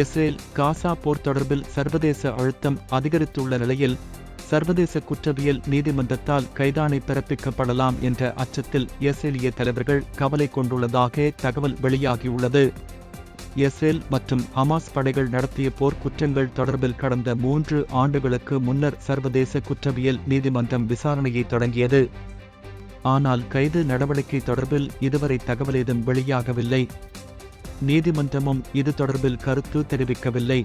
Israel Gaza போர் தொடர்பில் சர்வதேச அழுத்தம் அதிகரித்துள்ள நிலையில் சர்வதேச குற்றவியல் நீதிமன்றத்தால் கைதானை பிறப்பிக்கப்படலாம் என்ற அச்சத்தில் இஸ்ரேலிய தலைவர்கள் கவலை கொண்டுள்ளதாக தகவல் வெளியாகியுள்ளது. இஸ்ரேல் மற்றும் ஹமாஸ் படைகள் நடத்திய போர் குற்றங்கள் தொடர்பில் கடந்த மூன்று ஆண்டுகளுக்கு முன்னர் சர்வதேச குற்றவியல் நீதிமன்றம் விசாரணையை தொடங்கியது. ஆனால் கைது நடவடிக்கை தொடர்பில் இதுவரை தகவல் ஏதும் வெளியாகவில்லை. நீதிமன்றமும் இது தொடர்பில் கருத்து தெரிவிக்கவில்லை.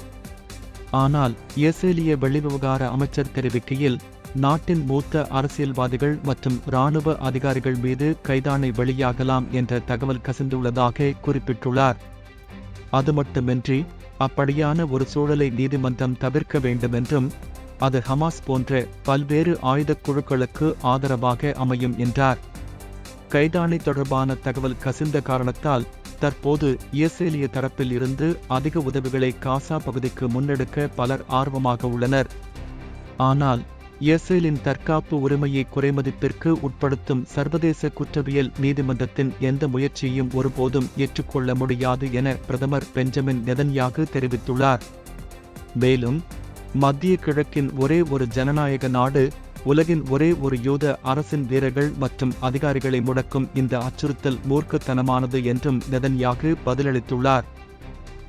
ஆனால் இஸ்ரேலிய வெளிவிவகார அமைச்சர் தெரிவிக்கையில் நாட்டின் மூத்த அரசியல்வாதிகள் மற்றும் இராணுவ அதிகாரிகள் மீது கைதாணை வெளியாகலாம் என்ற தகவல் கசிந்துள்ளதாக குறிப்பிட்டுள்ளார். அது மட்டுமின்றி அப்படியான ஒரு சூழலை நீதிமன்றம் தவிர்க்க வேண்டுமென்றும் அது ஹமாஸ் போன்ற பல்வேறு ஆயுதக் குழுக்களுக்கு ஆதரவாக அமையும் என்றார். கைதாணை தொடர்பான தகவல் கசிந்த காரணத்தால் தற்போது இஸ்ரேலிய தரப்பில் இருந்து அதிக உதவிகளை காசா பகுதிக்கு முன்னெடுக்க பலர் ஆர்வமாக உள்ளனர். ஆனால் இஸ்ரேலின் தற்காப்பு உரிமையை குறைமதிப்பிற்கு உட்படுத்தும் சர்வதேச குற்றவியல் நீதிமன்றத்தின் எந்த முயற்சியும் ஒருபோதும் ஏற்றுக்கொள்ள முடியாது என பிரதமர் பெஞ்சமின் நெதன்யாகு தெரிவித்துள்ளார். மேலும் மத்திய கிழக்கின் ஒரே ஒரு ஜனநாயக நாடு உலகின் ஒரே ஒரு யூத அரசின் வீரர்கள் மற்றும் அதிகாரிகளை முடக்கும் இந்த அச்சுறுத்தல் மூர்க்கத்தனமானது என்றும் நெதன்யாகு பதிலளித்துள்ளார்.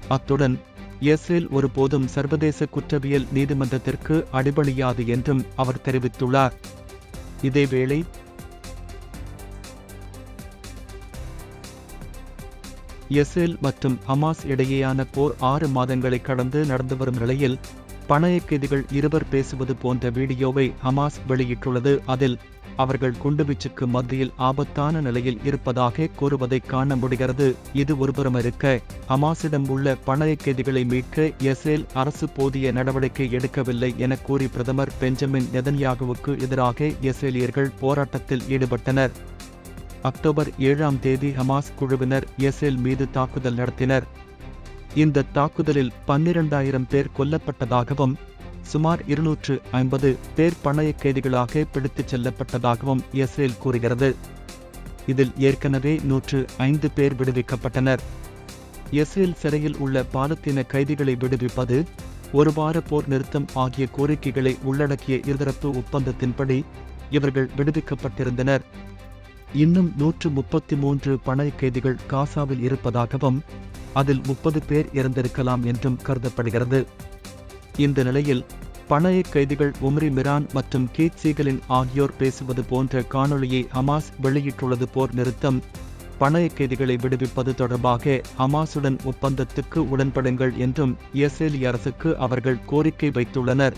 அத்துடன் இஸ்ரேல் ஒருபோதும் சர்வதேச குற்றவியல் நீதிமன்றத்திற்கு அடிபணியாது என்றும் அவர் தெரிவித்துள்ளார். இதேவேளை இஸ்ரேல் மற்றும் ஹமாஸ் இடையேயான போர் ஆறு மாதங்களை கடந்து நடந்து வரும் நிலையில் பணைய கைதிகள் இருவர் பேசுவது போன்ற வீடியோவை ஹமாஸ் வெளியிட்டுள்ளது. அதில் அவர்கள் குண்டுவீச்சுக்கு மத்தியில் ஆபத்தான நிலையில் இருப்பதாக கூறுவதை காண முடிகிறது. இது ஒருபுறம் இருக்க ஹமாஸிடம் உள்ள பணைய கைதிகளை மீட்க இஸ்ரேல் அரசு போதிய நடவடிக்கை எடுக்கவில்லை என கூறி பிரதமர் பெஞ்சமின் நெதன்யாகுவுக்கு எதிராக இஸ்ரேலியர்கள் போராட்டத்தில் ஈடுபட்டனர். அக்டோபர் ஏழாம் தேதி ஹமாஸ் குழுவினர் இஸ்ரேல் மீது தாக்குதல் நடத்தினர். இந்த தாக்குதலில் பன்னிரண்டாயிரம் பேர் கொல்லப்பட்டதாகவும் சுமார் இருநூற்று ஐம்பது பேர் பணைய கைதிகளாக பிடித்துச் செல்லப்பட்டதாகவும் இஸ்ரேல் கூறுகிறது. இதில் ஏற்கனவே நூற்று ஐந்து பேர் விடுவிக்கப்பட்டனர். இஸ்ரேல் சிறையில் உள்ள பாலத்தீன கைதிகளை விடுவிப்பது ஒரு வார போர் நிறுத்தம் ஆகிய கோரிக்கைகளை உள்ளடக்கிய இருதரப்பு ஒப்பந்தத்தின்படி இவர்கள் விடுவிக்கப்பட்டிருந்தனர். இன்னும் நூற்று முப்பத்தி மூன்று பணைய கைதிகள் காசாவில் இருப்பதாகவும் அதில் முப்பது பேர் இறந்திருக்கலாம் என்றும் கருதப்படுகிறது. இந்த நிலையில் பணைய கைதிகள் உம்ரி மிரான் மற்றும் கீத் சீகலின் ஆகியோர் பேசுவது போன்ற காணொலியை ஹமாஸ் வெளியிட்டுள்ளது போர் நிறுத்தம் பணைய கைதிகளை விடுவிப்பது தொடர்பாக ஹமாசுடன் ஒப்பந்தத்துக்கு உடன்படுங்கள் என்றும் இஸ்ரேலிய அரசுக்கு அவர்கள் கோரிக்கை வைத்துள்ளனர்.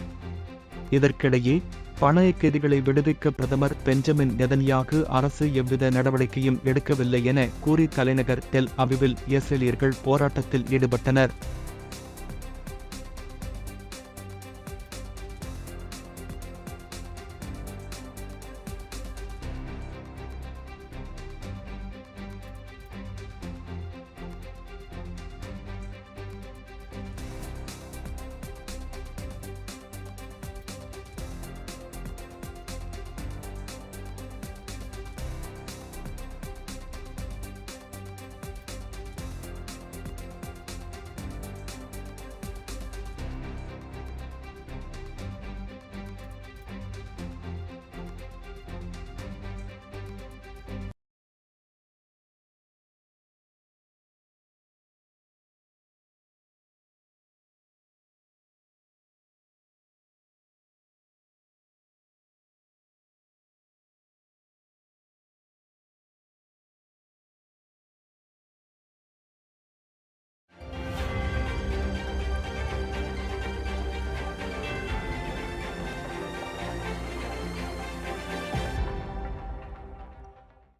இதற்கிடையே பணைய கைதிகளை விடுவிக்க பிரதமர் பெஞ்சமின் நெதன்யாகு அரசு எவ்வித நடவடிக்கையும் எடுக்கவில்லை என கூறி தலைநகர் டெல் அவிவில் இஸ்ரேலியர்கள் போராட்டத்தில் ஈடுபட்டனர்.